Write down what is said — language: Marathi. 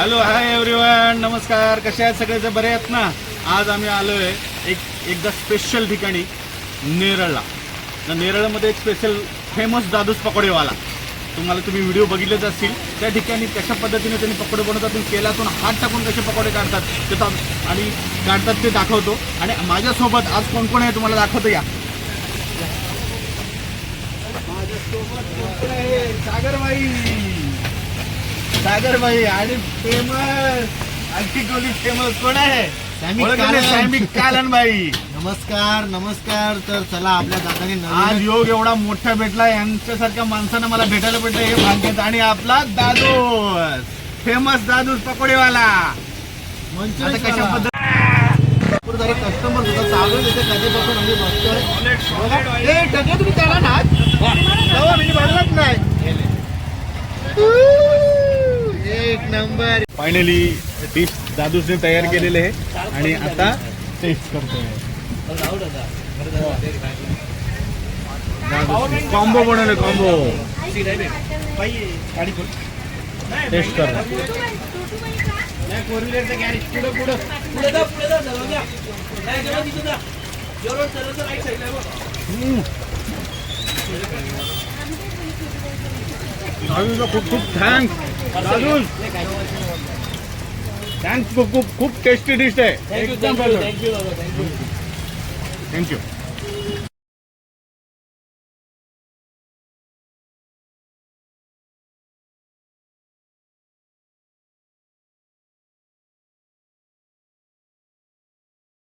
हॅलो हाय एव्हरीवन नमस्कार. कसे आहेत सगळे? बरे आहेत ना? आज आम्ही आलो आहे एक एकदा स्पेशल ठिकाणी नेरळला. तर नेरळमध्ये एक स्पेशल फेमस दादूस पकोडेवाला. तुम्हाला तुम्ही व्हिडिओ बघितलेच असतील. त्या ठिकाणी कशा पद्धतीने त्यांनी पकोडे बनवतात आणि तेलातून हात टाकून कसे पकोडे काढतात ते आणि काढतात ते दाखवतो. आणि माझ्यासोबत आज कोण कोण आहे तुम्हाला दाखवतो या. सागरबाई. सागरबाई आणि फेमस. आणखी कोणी फेमस कोण आहे? कालन. कालनबाई. नमस्कार नमस्कार. तर चला आपल्या दादाने आज योग एवढा मोठा भेटला यांच्यासारख्या माणसानं मला भेटायला भेटलं हे भाग्यच. आणि आपला दादूस फेमस दादूस पकोडेवाला. आता कशा. पद्धती कस्टमर सुद्धा चालू तिथे कधीपासून आम्ही बघतोय टक्के तुम्ही त्याला ना? मी बघलंच नाही. नंबर. फायनली डिश दादूसने तयार केलेले आहे. आणि आता टेस्ट करतोय. कॉम्बो बनवले कॉम्बो टेस्ट कर. खूप खूप थँक्स दादूस थँक्स खूप खूप खूप टेस्टी डिश आहे. एकदम थँक्यू